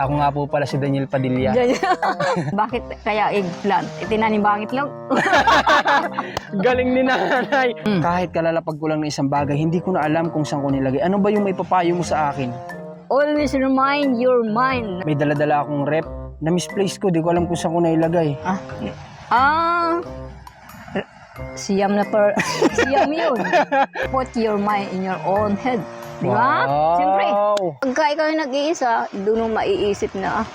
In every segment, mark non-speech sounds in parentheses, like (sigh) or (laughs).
Ako nga po pala si Daniel Padilla. (laughs) Bakit kaya eggplant? Itinanim ba ang itlog? (laughs) Galing ni nanay. Kahit kalalapag ko lang ng isang bagay, hindi ko na alam kung saan ko nilagay. Ano ba yung may papayo mo sa akin? Always remind your mind. May daladala akong rep na misplace ko. Di ko alam kung saan ko nailagay. Ah, ah, siyam na per, (laughs) siyam yun. Put your mind in your own head. Di ba? Wow. Siyempre, pagka ikaw yung nag-iisa, doon mo maiisip na, ah,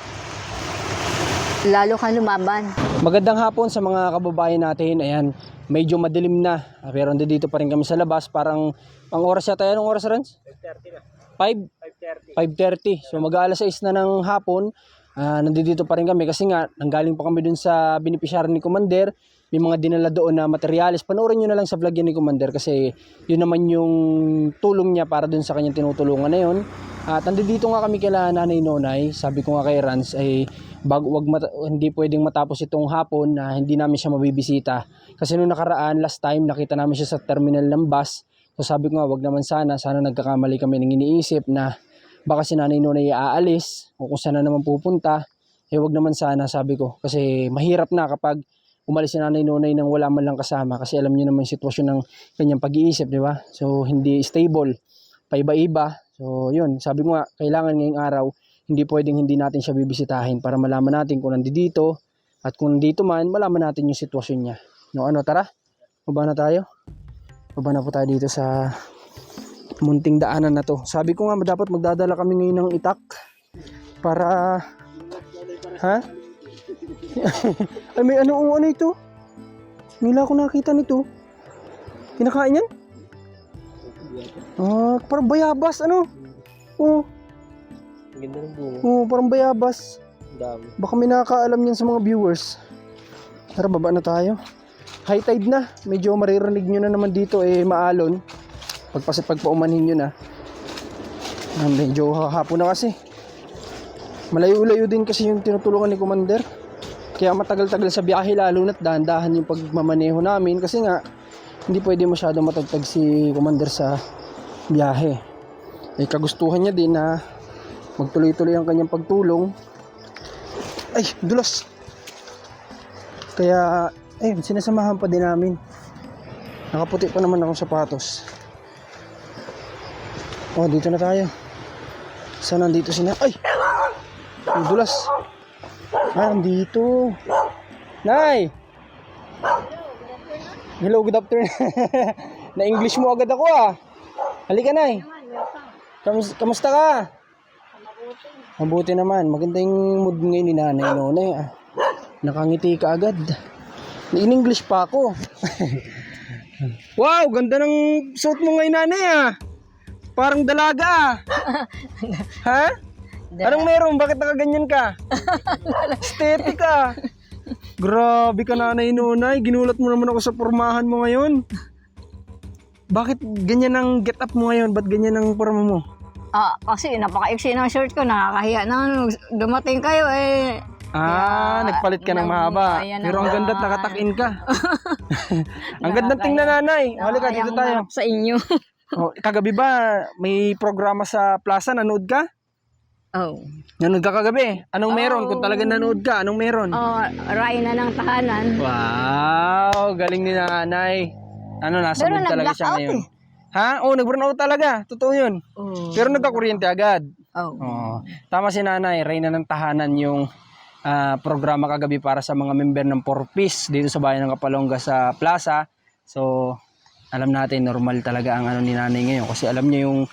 lalo kang lumaban. Magandang hapon sa mga kababayan natin. Ayan, medyo madilim na. Ah, Pero dito pa rin kami sa labas. Parang, ang oras yata, anong oras, Rans? 5.30 na. 5? 5.30. So mag-aalas 6 na ng hapon. Ah, nandito pa rin kami kasi nga, nanggaling pa kami dun sa beneficiary ni Commander. May mga dinala doon na materyales. Panoorin nyo na lang sa vlog yan ni Commander kasi yun naman yung tulong niya para dun sa kanyang tinutulungan na yun. At nandito nga kami kila Nanay Nonay. Sabi ko nga kay Rans ay bag, wag hindi pwedeng matapos itong hapon na hindi namin siya mabibisita. Kasi nung nakaraan, last time, nakita namin siya sa terminal ng bus. So sabi ko nga, wag naman sana. Sana nagkakamali kami ng iniisip na baka si Nanay Nonay aalis o kung saan na naman pupunta. Eh wag naman sana, sabi ko. Kasi mahirap na kapag umalis si Nanay Nonay nang wala man lang kasama. Kasi alam niyo naman yung sitwasyon ng kanyang pag-iisip, di ba? So hindi stable, paiba-iba. So yun, sabi ko nga, kailangan ngayong araw, hindi pwedeng hindi natin siya bibisitahin para malaman natin kung nandito at kung nandito man, malaman natin yung sitwasyon niya. No, ano, tara? Baba na tayo. Baba na po tayo dito sa munting daanan na to. Sabi ko nga, dapat magdadala kami ngayon ng itak para... Ha? Ay, may ano, ano ito? Nila ako nakita nito. Kinakain yan? Ah, parang bayabas, ano? Oo. Ganda ng bunga. Oo, parang bayabas. Dami. Baka may nakakaalam yan sa mga viewers. Tara, baba na tayo. High tide na. Medyo maririnig nyo na naman dito eh maalon. Pagpas pagpaumanhin nyo na. Ah, medyo hapon na kasi. Malayo-layo din kasi yung tinutulungan ni Commander. Kaya matagal-tagal sa biyahe lalo na't dahan-dahan yung pagmamaneho namin kasi nga hindi pwede masyado matagtag si Commander sa biyahe. Eh kagustuhan niya din na magtuloy-tuloy ang kanyang pagtulong ay, dulas. Kaya, ayun, sinasamahan pa din namin. Nakaputi pa naman akong sapatos. Oh, dito na tayo. Saan nandito si na? Ay! Ay, dulas. Ah, nandito. Nay! Hello, good afternoon. (laughs) Na-English mo agad ako ah. Halika, Nay. Kamus kamusta ka? Mabuti naman. Maganda yung mood ngayon ni Nanay Nonay. Ah. Nakangiti ka agad. In English pa ako. (laughs) wow, ganda ng suit mo ngayon, Nanay ah. Parang dalaga ah. (laughs) ha? Anong meron? Bakit nakaganyan ka? (laughs) Aesthetic ka. Grabe ka, Nanay Nonay. Ginulat mo naman ako sa pormahan mo ngayon. Bakit ganyan ang get up mo ngayon? Ba't ganyan ang porma mo? Ah, kasi napaka-iksi ng shirt ko, nakakahiya na. Dumating kayo eh. Ah, Kaya, nagpalit ka ng mahaba. ayan Pero ang ganda nakatakin ka. (laughs) ang ganda tingnan nanay. Halika dito Nakakayang tayo. sa inyo. Oh, kagabi ba may programa sa plaza nanood ka? Oh. Nanood ka kagabi. Anong meron? Kung Oh. talaga nanood ka, anong meron? Oh, ray na ng tahanan. Wow, galing ni nanay. Ano nasa Pero mood talaga siya ngayon. Ha? Oh, nag-burnout talaga. Totoo 'yun. Oh. Pero nagkakuryente agad. oh. Oh, tama si nanay, reyna ng tahanan yung ah, programa kagabi para sa mga member ng 4Piece dito sa bayan ng Kapalongga sa plaza. So, alam natin normal talaga ang ano ni nanay ngayon kasi alam niya yung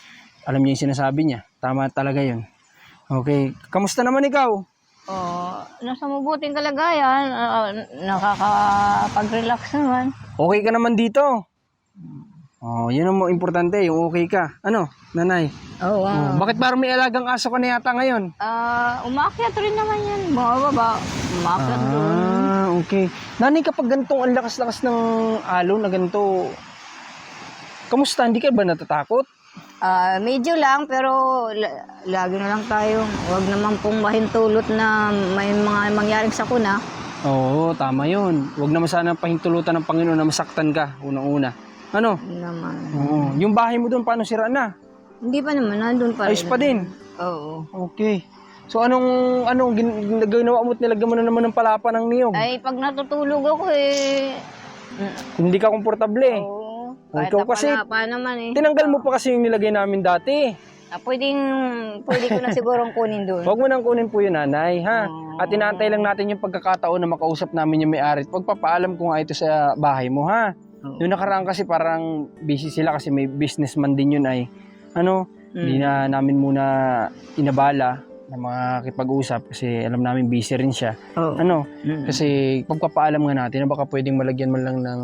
alam niya yung sinasabi niya. Tama talaga 'yun. Okay, kamusta naman ikaw? Oh, nasa mabuting kalagayan, ah, nakakapag-relax naman. Okay ka naman dito? Oh, yun ang importante, yung okay ka. Ano, nanay? Oh, Oh, wow. bakit parang may alagang aso ka na yata ngayon? Ah, umakyat rin naman yan. Bumababa, umakyat doon. Ah, okay. Nanay, kapag ganitong ang lakas-lakas ng alon na ganito, kamusta? Hindi ka ba natatakot? Ah, medyo lang pero la- lagi na lang tayo. Huwag naman pong mahintulot na may mga mangyaring sakuna. Oo, tama yun. Huwag naman sana pahintulutan ng Panginoon na masaktan ka, unang-una. Ano? Naman. Oo. Yung bahay mo doon, paano sira na? Hindi pa naman, nandun pa rin. Ayos pa din. Oo. Okay. So anong anong gin- ginawa mo at nilagyan mo na naman ng palapa ng niyog? Ay, pag natutulog ako eh. mm, Hindi ka komportable. Oo. Kahit Ikaw kasi- napalapa naman eh. Tinanggal mo pa kasi yung nilagay namin dati. Ah, pwedeng, pwede ko na (laughs) sigurong kunin doon. Huwag mo nang kunin po yun, nanay, ha? Oo. At inaantay lang natin yung pagkakataon na makausap namin yung may-ari. Pagpapaalam ko nga ito sa bahay mo, ha? Oo. Yung nakaraan kasi parang busy sila kasi may businessman din yun ay, ano, hindi Mm. na namin muna inabala na makakipag-usap kasi alam namin busy rin siya. Oo. Ano, Mm. kasi pagpapaalam nga natin na baka pwedeng malagyan man lang ng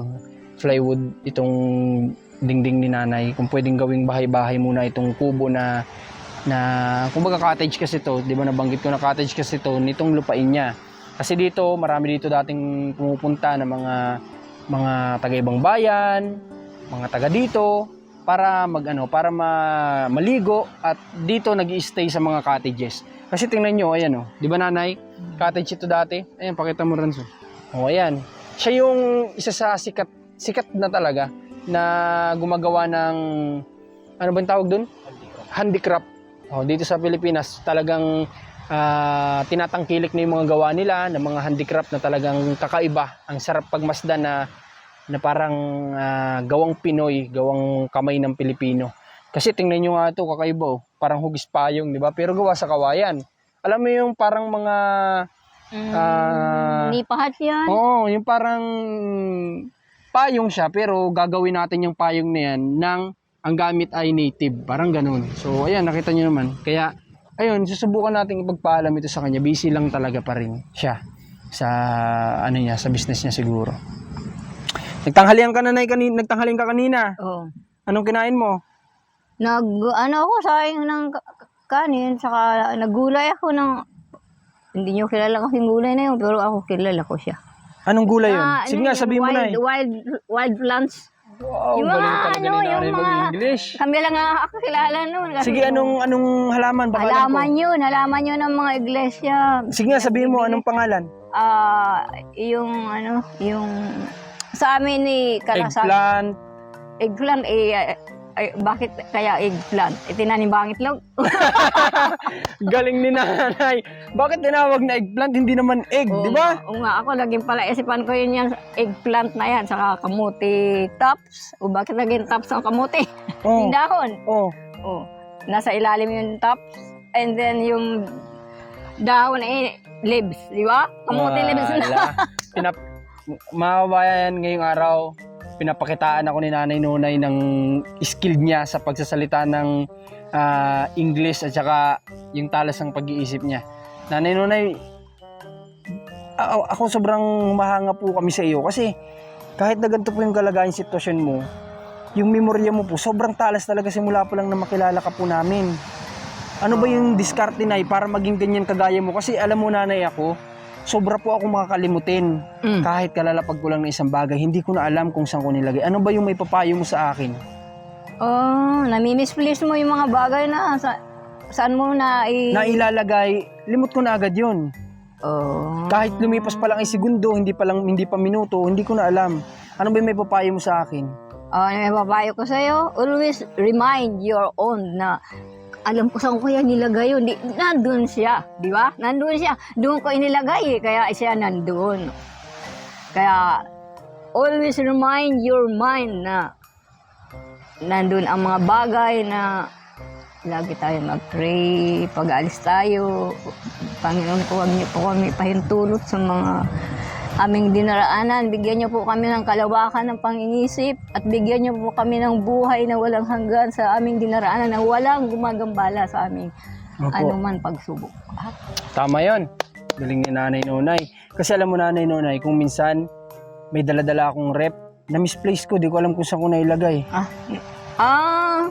plywood itong dingding ni nanay. Kung pwedeng gawing bahay-bahay muna itong kubo na na kumbaga cottage kasi to, 'di ba nabanggit ko na cottage kasi to nitong lupain niya. Kasi dito, marami dito dating pumupunta na mga mga taga-ibang bayan, mga taga dito para magano, para ma, maligo at dito nag-stay sa mga cottages. Kasi tingnan nyo, ayan oh, 'di ba nanay? Cottage ito dati. Ayan, pakita mo Ranzo. Oh, ayan. Siya yung isa sa sikat sikat na talaga na gumagawa ng ano ba yung tawag doon? Handicraft. Oh, dito sa Pilipinas, talagang ah, tinatangkilik na yung mga gawa nila ng mga handicraft na talagang kakaiba. Ang sarap pagmasdan na na parang ah, gawang Pinoy, gawang kamay ng Pilipino. Kasi tingnan nyo nga ito, kakaiba oh. Parang hugis payong, di ba? Pero gawa sa kawayan. Alam mo yung parang mga Mm, Ah. nipahat yan. Oo, yung parang payong siya pero gagawin natin yung payong na yan ng ang gamit ay native. Parang ganun. So, ayan, nakita nyo naman. Kaya, ayun, susubukan natin ipagpaalam ito sa kanya. Busy lang talaga pa rin siya sa, ano niya, sa business niya siguro. Nagtanghalian ka na, Nay, kanina, nagtanghalian ka kanina. Oo. Anong kinain mo? Nag, ano ako, sayang ng ka- kanin, saka nagulay ako ng, hindi nyo kilala kasi gulay na yun, pero ako kilala ko siya. Anong gulay yun? Ah, Sige ano nga, yun, sabihin mo na wild, wild, wild plants. Wow, Yung mga galing talaga ano, ni nanay yung mga- mag-English. Kami lang nga ako kilala noon. kasi Sige, anong anong halaman? Baka alam ko. Halaman yun, halaman yun ng mga iglesia. Sige nga, sabihin mo, anong pangalan? Ah, yung ano, yung sa amin ni Kalasan. Eggplant. Eggplant, eh, ay, ay, bakit kaya eggplant? Itinanim ba ang itlog? (laughs) Galing ni nanay. Bakit tinawag na eggplant? Hindi naman egg, Oo di ba? Oo nga, ako laging pala isipan ko yun yung eggplant na yan, saka kamuti tops. O bakit naging tops ang kamuti? Oh. (laughs) Yung dahon. Oh. Oh, nasa ilalim yung tops. And then yung dahon eh, leaves, di ba? Kamuti leaves na. Wala. Pinap mga kabayan, ngayong araw, pinapakitaan ako ni Nanay Nunay ng skill niya sa pagsasalita ng ah, English at saka yung talas ng pag-iisip niya. Nanay Nunay, ako sobrang mahanga po kami sa iyo kasi kahit na ganito po yung kalagayan sitwasyon mo, yung memorya mo po, sobrang talas talaga simula po lang na makilala ka po namin. Ano ba yung diskarte na para maging ganyan kagaya mo? Kasi alam mo nanay ako, sobra po ako makakalimutin. Mm. Kahit kalalapag ko lang ng isang bagay, hindi ko na alam kung saan ko nilagay. Ano ba yung may papayo mo sa akin? Oh, nami-misplace mo yung mga bagay na sa, saan mo na i... Na ilalagay, limot ko na agad yun. oh. Kahit lumipas pa lang ay segundo, hindi pa lang hindi pa minuto, hindi ko na alam. Ano ba yung may papayo mo sa akin? Oh, ano yung papayo ko sa'yo? Always remind your own na alam ko saan ko yan nilagay yun. Di, nandun siya, di ba? Nandun siya. Doon ko inilagay eh, kaya siya nandun. Kaya, always remind your mind na nandun ang mga bagay na lagi tayo mag-pray, pag-alis tayo. Panginoon po, huwag niyo po kami pahintulot sa mga aming dinaraanan. Bigyan niyo po kami ng kalawakan ng pangingisip at bigyan niyo po kami ng buhay na walang hanggan sa aming dinaraanan na walang gumagambala sa aming Opo. anuman pagsubok. Tama yon. Galing ni Nanay Nonay. Kasi alam mo Nanay Nonay, kung minsan may daladala akong rep, na misplace ko, di ko alam kung saan ko nailagay. Ah, ah,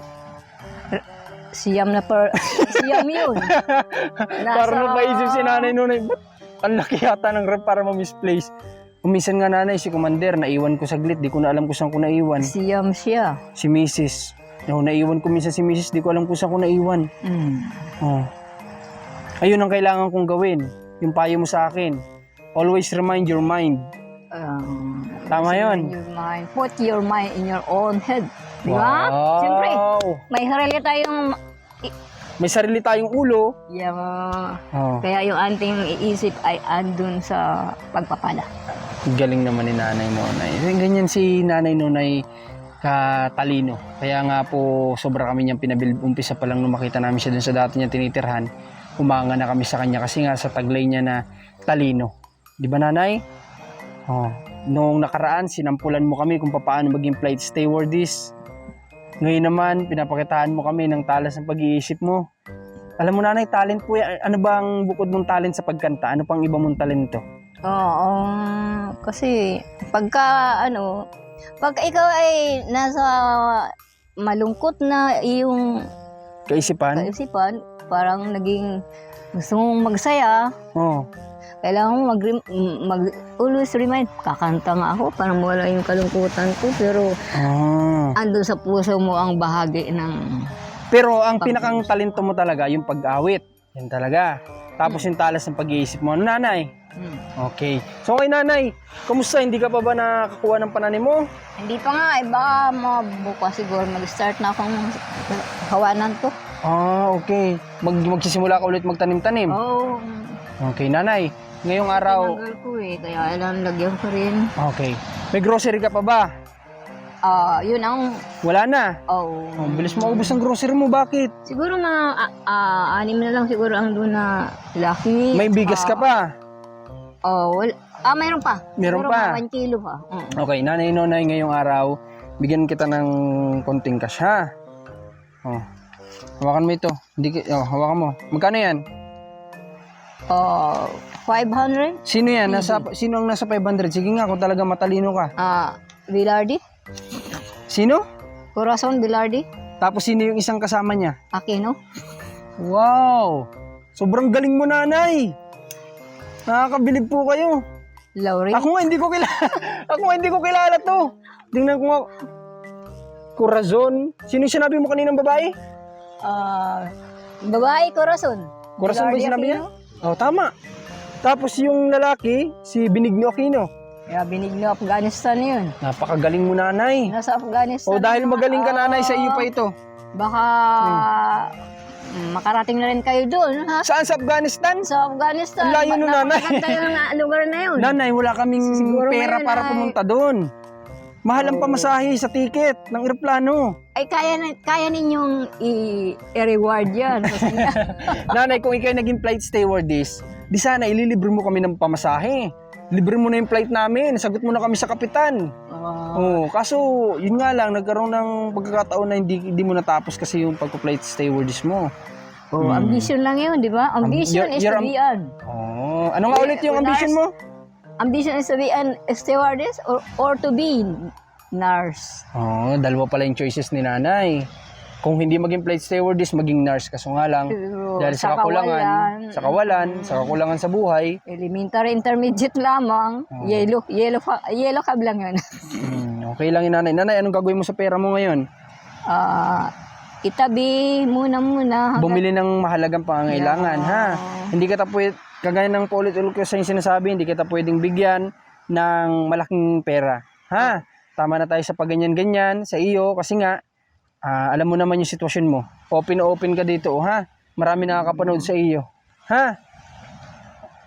siyam na per, (laughs) siyam yun. (laughs) Nasa- Para napaisip si Nanay Nonay, ba't ang laki yata ng rep para ma-misplace? Kung minsan nga nanay, si Commander, naiwan ko saglit, di ko na alam kung saan ko naiwan. Siyam siya. Si Mrs. No, naiwan ko minsan si Mrs. Di ko alam kung saan ko naiwan. Mm. Oh. Ayun ang kailangan kong gawin. Yung payo mo sa akin. Always remind your mind. Um, Tama yun. Your mind. Put your mind in your own head. Di ba? Wow. Siyempre, may sarili tayong May sarili tayong ulo. Yeah, Oh, kaya yung ating iisip ay andun sa pagpapala. galing naman ni Nanay Nonay. Ganyan si Nanay Nonay katalino. Kaya nga po sobra kami niyang pinabil umpisa pa lang nung makita namin siya dun sa dati niya tinitirhan. Umanga na kami sa kanya kasi nga sa taglay niya na talino. Di ba Nanay? Oh, noong nakaraan sinampulan mo kami kung paano maging flight stewardess. Ngayon naman pinapakitaan mo kami ng talas ng pag-iisip mo. Alam mo Nanay, talent po yan. Ano ba ang bukod mong talent sa pagkanta? Ano pang iba mong talento? Oo, kasi pagka ano, pag ikaw ay nasa malungkot na iyong Kaisipan? kaisipan, parang naging gusto mong magsaya, Oo. Kailangan mo mag, mag always remind, kakanta nga ako, parang wala yung kalungkutan ko, pero Ah. andun sa puso mo ang bahagi ng Pero ang pinakang talento mo talaga, yung pag-awit. Yan talaga. Tapos yung talas ng pag-iisip mo. Ano, nanay? hmm. Okay. So, okay, nanay. Kumusta? Hindi ka pa ba nakakuha ng pananim mo? Hindi pa nga, eh, baka mabukas siguro mag-start na akong hawanan to. Ah, okay. Mag magsisimula ka ulit magtanim-tanim. Oo. Okay, nanay. Ngayong araw, Tinanggal ko eh, kaya alam, lagyan ko rin. okay. May grocery ka pa ba? Ah, yun ang, Wala na. oh, Oh, bilis mo ubos ang grocery mo. Bakit? siguro mga ah, ah, anim na lang siguro ang doon na lucky. May bigas ka pa. Oh, wal, ah, mayroon pa. Meron pa. mga 1 kilo pa. Mm. Okay, nanay nonay ngayong araw, bigyan kita ng konting cash ha. Oh. Hawakan mo ito. Hindi ki- oh, hawakan mo. Magkano 'yan? Oh, 500? Sino 'yan? Nasa sino ang nasa 500? Sige nga kung talaga matalino ka. Ah, Bilardi? Sino? Corazon Bilardi? Tapos sino yung isang kasama niya? Aquino? Wow! Sobrang galing mo nanay. Nakakabilib po kayo. Laurie? Ako nga hindi ko kilala. (laughs) Ako nga hindi ko kilala to. Tingnan ko nga. Corazon. Sino yung sinabi mo kaninang babae? Ah, babae Corazon. Corazon ba yung sinabi niya? Aquino? Oh, tama. Tapos yung lalaki, si Benigno Aquino. Kaya binigno Afghanistan yun. Napakagaling mo nanay. Nasa Afghanistan. O dahil magaling ka nanay sa iyo ah, pa ito. Baka mm, makarating na rin kayo doon, ha? Saan sa Afghanistan? Sa Afghanistan. Layo nun, nanay. Napakaganda yung na- lugar na yun. Nanay, wala kaming Siguro pera ngayon para ay- pumunta doon. Mahal ang Oo. pamasahe sa ticket ng eroplano. Ay, kaya, na, kaya ninyong i- i-reward yan. (laughs) Nanay, kung ikaw naging flight stewardess, di sana ililibre mo kami ng pamasahe. Libre mo na yung flight namin. Sagot mo na kami sa kapitan. ah, Oo, kaso yun nga lang, nagkaroon ng pagkakataon na hindi, hindi mo natapos kasi yung pagpa-flight stewardess mo. oh, Hmm. ambition lang yun, di ba? Ambition you're- is you're to am- be an. Oh, ano nga ulit yung ambition mo? Ambition is to be an stewardess or, or to be nurse. Oh, dalawa pala yung choices ni nanay. Kung hindi maging flight stewardess, maging nurse. Kaso nga lang, Pero dahil sa kakulangan, kawalan, sa kawalan, sa kakulangan sa buhay, Elementary, intermediate lamang. Oh. Yellow, yellow, yellow cab lang yun. hmm, (laughs) okay lang yung nanay. Nanay, anong gagawin mo sa pera mo ngayon? Ah, itabi muna muna. hanggat- Bumili ng mahalagang pangangailangan, ha? Yeah. Hindi kita pwede, kagaya ng paulit-ulit ko sa yung sinasabi, hindi kita pwedeng bigyan ng malaking pera. Ha? Tama na tayo sa paganyan-ganyan sa iyo kasi nga, ah, alam mo naman yung sitwasyon mo. Open open ka dito, ha? Marami nakakapanood sa iyo. Ha?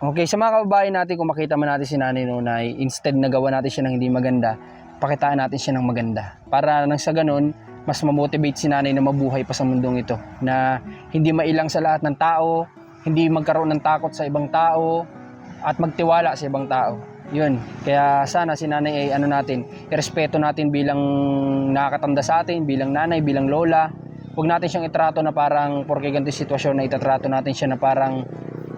Okay, sa mga kababayan natin, kung makita man natin si Nanay Nunay, instead na gawa natin siya ng hindi maganda, pakitaan natin siya ng maganda. Para nang sa ganun, mas mamotivate si Nanay na mabuhay pa sa mundong ito. Na hindi mailang sa lahat ng tao, hindi magkaroon ng takot sa ibang tao, at magtiwala sa ibang tao. Yun. Kaya sana si nanay ay ano natin, irespeto natin bilang nakakatanda sa atin, bilang nanay, bilang lola. Huwag natin siyang itrato na parang porke ganito sitwasyon na itatrato natin siya na parang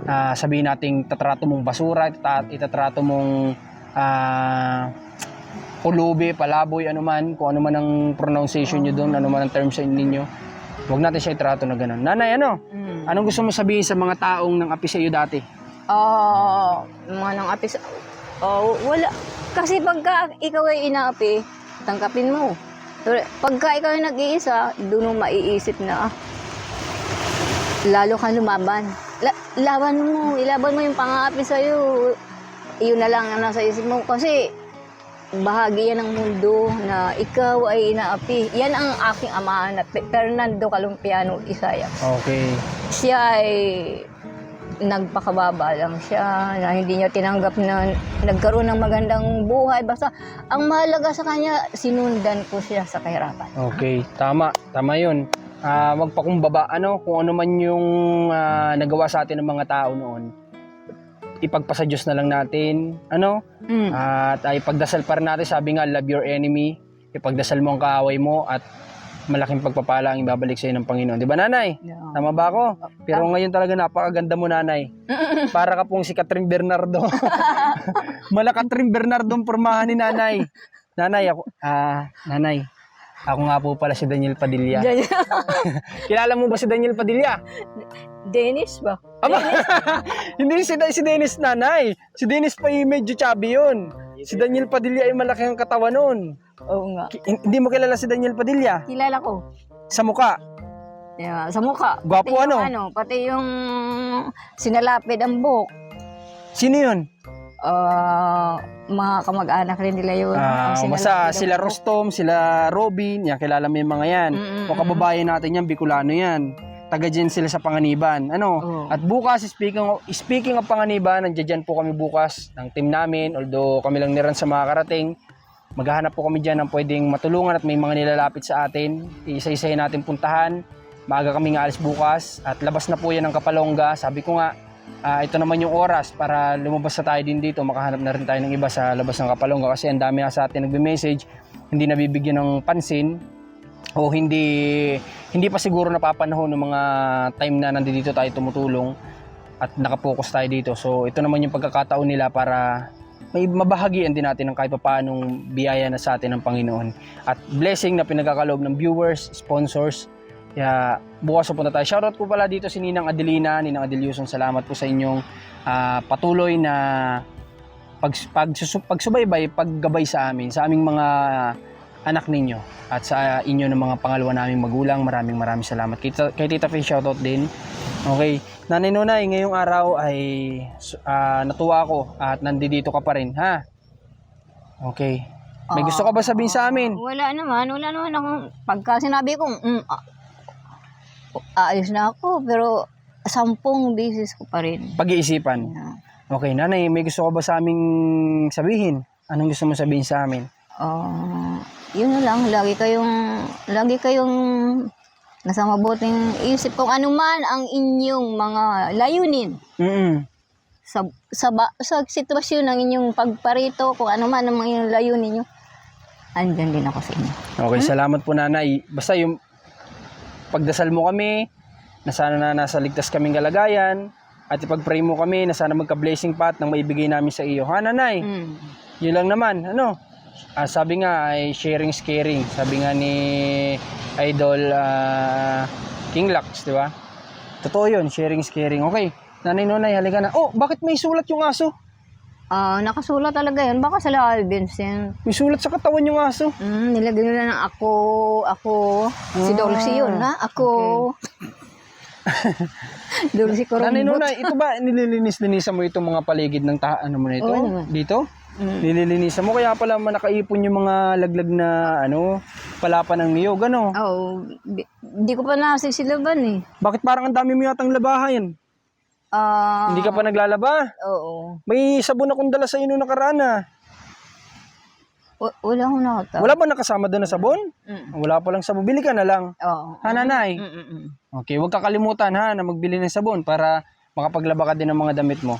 ah, sabihin nating tatrato mong basura, itatrato mong ah, pulubi, palaboy, ano man, kung ano man ang pronunciation nyo doon, ano man ang terms sa ninyo. Huwag natin siya itrato na ganun. Nanay, ano? Mm. Anong gusto mo sabihin sa mga taong nang api sa iyo dati? Ah, mga nang api sa... Oh, wala. Kasi pagka ikaw ay inaapi, tangkapin mo. Pero Pagka ikaw ay nag-iisa, doon mo maiisip na, ah, lalo kang lumaban. La- laban mo, ilaban mo yung pang-aapi sa'yo. Iyon na lang ang nasa isip mo. Kasi, bahagi yan ng mundo na ikaw ay inaapi. Yan ang aking ama na Fernando Calumpiano Isaya. Okay. Siya ay nagpakababa lang siya na hindi niya tinanggap na nagkaroon ng magandang buhay basta ang mahalaga sa kanya sinundan ko siya sa kahirapan Okay, tama. Tama 'yun. Ah, magpakumbaba ano kung ano man yung ah, nagawa sa atin ng mga tao noon. Ipagpasa Diyos na lang natin, ano? mm. At ay pagdasal pa rin natin, sabi nga, love your enemy. Ipagdasal mo ang kaaway mo at malaking pagpapala ang ibabalik sa iyo ng Panginoon. Di ba, nanay? Yeah. Tama ba ako? Pero ngayon talaga napakaganda mo, nanay. Para ka pong si Catherine Bernardo. (laughs) Mala Catherine Bernardo ang pormahan ni nanay. Nanay, ako, ah, nanay. Ako nga po pala si Daniel Padilla. (laughs) Kilala mo ba si Daniel Padilla? (laughs) Dennis ba? Aba, (laughs) hindi si, si Dennis nanay. Si Dennis pa yung medyo chubby yun. Si Daniel Padilla ay malaki ang katawan nun. Oo nga. Ki- hindi mo kilala si Daniel Padilla? Kilala ko. Sa muka. Yeah, sa mukha. Gwapo Pati yung ano? ano? Pati yung sinalapid ang buhok. Sino yun? Ah, mga kamag-anak rin nila yun. Ah, basta sinalapid ang sila buhok. Rostom, sila Robin, yan, kilala mo yung mga yan. Mm-mm, O kababayan natin yan, Bicolano yan. Taga dyan sila sa Panganiban. Ano? Oo. At bukas, speaking of, speaking of Panganiban, nandiyan dyan po kami bukas ng team namin. Although kami lang niran sa mga karating. Maghahanap po kami dyan ng pwedeng matulungan at may mga nilalapit sa atin. Isa-isahin natin puntahan. Maaga kami nga alis bukas. At labas na po yan ng Kapalongga. Sabi ko nga, ah, ito naman yung oras para lumabas na tayo din dito. Makahanap na rin tayo ng iba sa labas ng Kapalongga. Kasi ang dami na sa atin nagbe-message. Hindi nabibigyan ng pansin o hindi hindi pa siguro napapanahon ng mga time na nandito tayo tumutulong at nakapokus tayo dito. So ito naman yung pagkakataon nila para may mabahagian din natin ng kahit paanong biyaya na sa atin ng Panginoon. At blessing na pinagkakaloob ng viewers, sponsors. Kaya bukas punta tayo. Shoutout po pala dito si Ninang Adelina, Ninang Adeliuson. Salamat po sa inyong ah, patuloy na pag, pag, pagsubaybay, paggabay sa amin, sa aming mga anak ninyo at sa inyo ng mga pangalawa naming magulang. Maraming maraming salamat. Kay, kay Tita Faye, shoutout din. Okay. Nanay Nonay, ngayong araw ay ah, natuwa ako at nandito ka pa rin, ha? Okay. May gusto ka ba sabihin sa amin? Wala naman, wala naman akong, pagka sinabi ko, mm, ah, aayos na ako, pero sampung beses ko pa rin. Pag-iisipan. Yeah. Okay, nanay, may gusto ka ba sa aming sabihin? Anong gusto mo sabihin sa amin? Ah, yun na lang, lagi kayong, lagi kayong nasa mabuting isip kung ano man ang inyong mga layunin Mm sa sa, ba, sa sitwasyon ng inyong pagparito, kung ano man ang mga layunin nyo, andyan din ako sa inyo. Okay, salamat po nanay. Basta yung pagdasal mo kami, na sana na nasa ligtas kaming kalagayan, at ipag-pray mo kami na sana magka-blessing pa at nang maibigay namin sa iyo. Ha, nanay? Mm. Yun lang naman, ano? Ah, sabi nga ay sharing is caring. Sabi nga ni Idol ah, King Lux, di ba? Totoo yun, sharing is caring. Okay, nanay nonay, halika na. Oh, bakit may sulat yung aso? Ah, nakasulat talaga yun. Baka sa Laal Vincent. May sulat sa katawan yung aso. Mm, nilagay nila ng ako, ako, si Ah, Dolce yun, ha? Ako. (laughs) Dolce Corumbot. Nanay nonay, ito ba nililinis-linisan mo itong mga paligid ng ta ano mo na ito? Oo naman. Dito? Mm. Nililinisan mo kaya pala man nakaipon yung mga laglag na ano, palapa ng niyog, ano? Oo, di, di ko pa nasisilaban eh. Bakit parang ang dami mo yatang labahan? Ah, Hindi ka pa naglalaba? Oo. May sabon akong dala sa inyo nakaraan ah. W- wala akong nakata. Wala ba nakasama doon na sabon? Mm. Wala pa lang sabon. Bili ka na lang. Oo. Ha, nanay? Mm-mm. Okay, huwag kakalimutan ha na magbili ng sabon para makapaglaba ka din ng mga damit mo.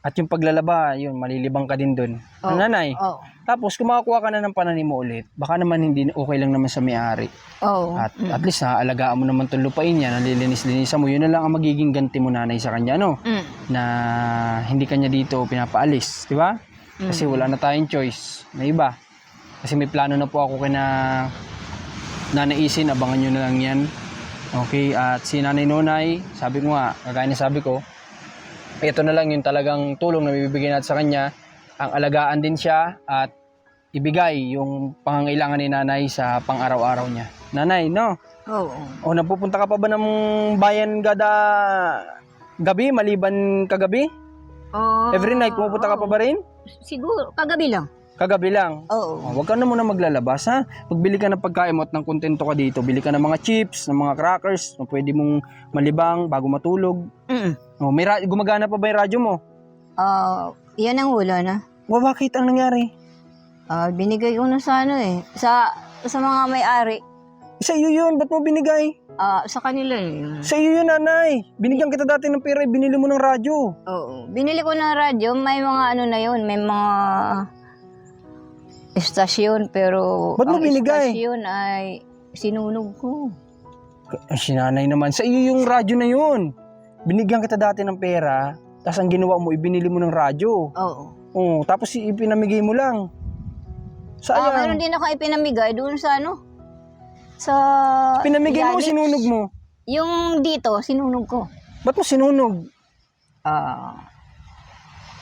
At yung paglalaba, yun, malilibang ka din doon. Oo. nanay? Oo. Tapos, kung makakuha ka na ng pananim mo ulit, baka naman hindi okay lang naman sa may-ari. Oo. At at least ha, alagaan mo naman itong lupain niya, nalilinis-linisan mo, yun na lang ang magiging ganti mo nanay sa kanya, no? Mm. Na hindi kanya dito pinapaalis, di ba? Kasi wala na tayong choice na iba. Kasi may plano na po ako kina nanaisin, abangan nyo na lang yan. Okay, at si Nanay Nonay, sabi ko nga, kagaya na sabi ko, ito na lang yung talagang tulong na bibigyan natin sa kanya. Ang alagaan din siya at ibigay yung pangangailangan ni nanay sa pang-araw-araw niya. Nanay, no? Oo. O napupunta ka pa ba ng bayan gada gabi, maliban kagabi? Oo. Every night, pumupunta ka pa ba rin? Siguro, kagabi lang. Kagabi lang. Oo. Oh, huwag ka na muna maglalabas ha. Pagbili ka ng pagkain mo at ng kontento ka dito, bili ka ng mga chips, ng mga crackers, na pwede mong malibang bago matulog. Mm. Oh, may ra- gumagana pa ba yung radyo mo? Ah, yan ang wala na. Wa bakit ang nangyari? Ah, binigay ko na sa ano eh. Sa, sa mga may-ari. Sa iyo yun, ba't mo binigay? Ah, sa kanila eh. Sa iyo yun, nanay. Binigyan kita dati ng pera, eh, binili mo ng radyo. Oo. Binili ko ng radyo, may mga ano na yun, may mga estasyon, pero Ba't mo ang binigay? estasyon ay sinunog ko. Ay, si nanay naman. Sa iyo yung radyo na yun. Binigyan kita dati ng pera, tapos ang ginawa mo, ibinili mo ng radyo. Oo. Oh, tapos i- ipinamigay mo lang. Ah, Sayang. meron din ako ipinamigay doon sa ano? Sa... Pinamigay mo sinunog mo? Yung dito, sinunog ko. Ba't mo sinunog? Ah...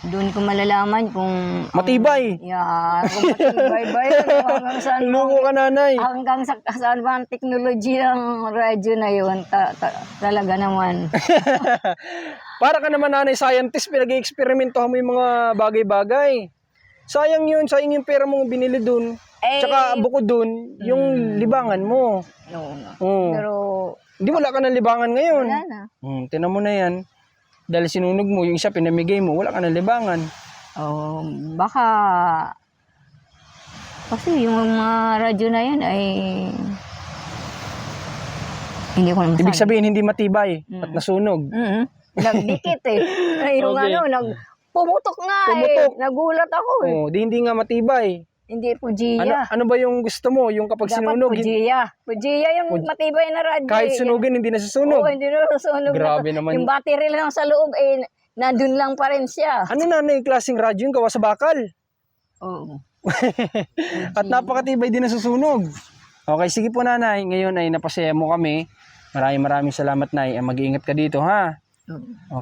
doon ko malalaman kung... Matibay. Yeah, kung matibay ba yun. hanggang saan (laughs) ka nanay. hanggang sa saan ba ang technology ng radyo na yun. Ta, ta- talaga naman. (laughs) Para ka naman nanay scientist, pinag-experimentohan mo yung mga bagay-bagay. Sayang yun, sayang yung pera mong binili dun. Eh, Tsaka bukod dun, yung libangan mo. no, no. Oh. Pero, Hindi wala ka ng libangan ngayon. wala na. Hmm, tinan mo na yan. Dahil sinunog mo, yung isa pinamigay mo, wala ka ng libangan. Oh, baka... Kasi yung mga radyo na yan ay... Hindi ko na masabi. Ibig sabihin, hindi matibay Mm. at nasunog. Mhm. Nagdikit eh. (laughs) Ay, yung Okay. ano, nag... Pumutok nga Pumutok. eh. Nagulat ako eh. Oh, di hindi nga matibay. Hindi po Ano, Gia. ano ba yung gusto mo? Yung kapag Dapat sinunog, po Gia. Po Gia yung Pud- matibay na radyo. kahit eh. sunugin, hindi Oo, nasusunog. hindi na nasusunog. Grabe na, naman. Yung battery lang sa loob eh, nandun lang pa rin siya. Ano na na yung klaseng radyo yung gawa sa bakal? Oo. (laughs) At napakatibay din nasusunog. Okay, sige po nanay. Ngayon ay napasaya mo kami. Maraming maraming salamat nay. Eh, Mag-iingat ka dito ha.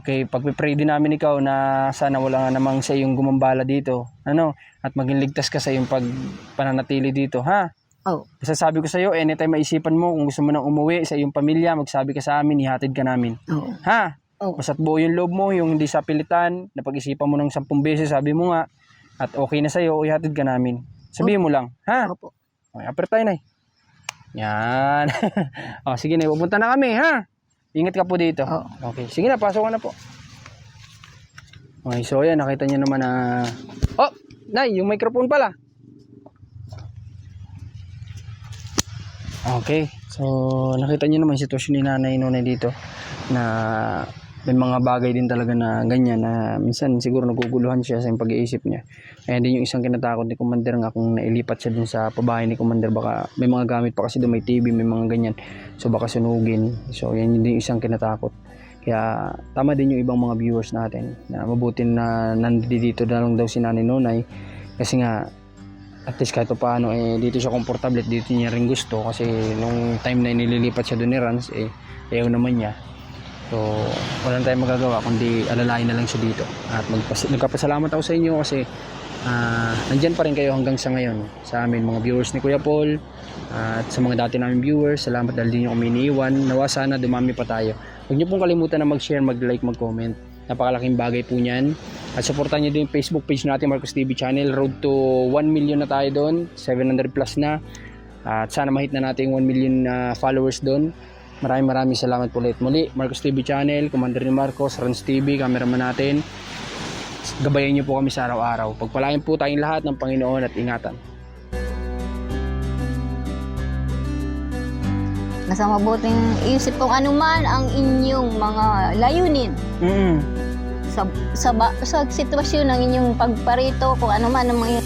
Okay, pagpipray din namin ikaw na sana wala nga namang sa iyong gumambala dito. Ano? At maging ligtas ka sa iyong pag pananatili dito ha. Oo. Basta sabi ko sa iyo, anytime maisipan mo kung gusto mo nang umuwi sa iyong pamilya, magsabi ka sa amin, ihatid ka namin. Oo. Ha? Oo. Basta't buo yung loob mo, yung hindi sa pilitan, napag-isipan mo ng sampung beses, sabi mo nga, at okay na sa'yo, ihatid ka namin. Sabihin mo lang, ha? Opo. Okay, upper tayo, Nay. Yan. (laughs) o, sige, Nay, pupunta na kami, ha? Ingat ka po dito. Oo. Okay, sige na, pasok ka na po. Okay, so yan, nakita niyo naman na... Oh, Nay, yung microphone pala. Okay, so nakita niyo naman yung sitwasyon ni Nanay Nonay dito na may mga bagay din talaga na ganyan na minsan siguro naguguluhan siya sa pag-iisip niya. Kaya din yung isang kinatakot ni Commander nga kung nailipat siya dun sa pabahay ni Commander baka may mga gamit pa kasi doon may TV, may mga ganyan. So baka sunugin. So yan din yung isang kinatakot. Kaya tama din yung ibang mga viewers natin na mabuti na nandito na lang daw si Nanay Nonay kasi nga at least kahit pa paano eh dito siya komportable at dito niya rin gusto kasi nung time na nililipat siya doon ni Rans eh ayaw naman niya so wala tayong magagawa kundi alalayan na lang siya dito. At magpas- nagkapasalamat ako sa inyo kasi ah nandyan pa rin kayo hanggang sa ngayon. Sa amin mga viewers ni Kuya Paul at sa mga dati namin viewers salamat dahil di nyo kami iniiwan. Nawa sana dumami pa tayo. Huwag nyo pong kalimutan na mag-share, mag-like, mag-comment. Napakalaking bagay po niyan. At supportan nyo din yung Facebook page natin Marcos TV channel. Road to 1 million na tayo doon. 700 plus na. At sana mahit na natin yung 1 million na followers doon maraming maraming salamat po ulit. Muli Marcos TV channel Commander ni Marcos Rans TV cameraman natin. Gabayan nyo po kami sa araw-araw. Pagpalain po tayong lahat ng Panginoon at ingatan. Nasa mabuting isip kung anuman ang inyong mga layunin. Mm sa, sa, sa sitwasyon ng inyong pagparito, kung ano man ang mga